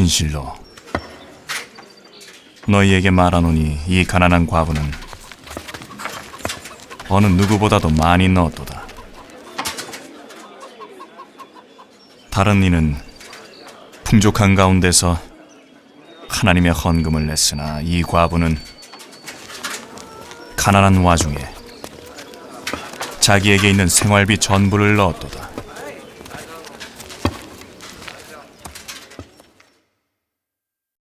진실로 너희에게 말하노니 이 가난한 과부는 어느 누구보다도 많이 넣었도다. 다른 이는 풍족한 가운데서 하나님의 헌금을 냈으나 이 과부는 가난한 와중에 자기에게 있는 생활비 전부를 넣었도다.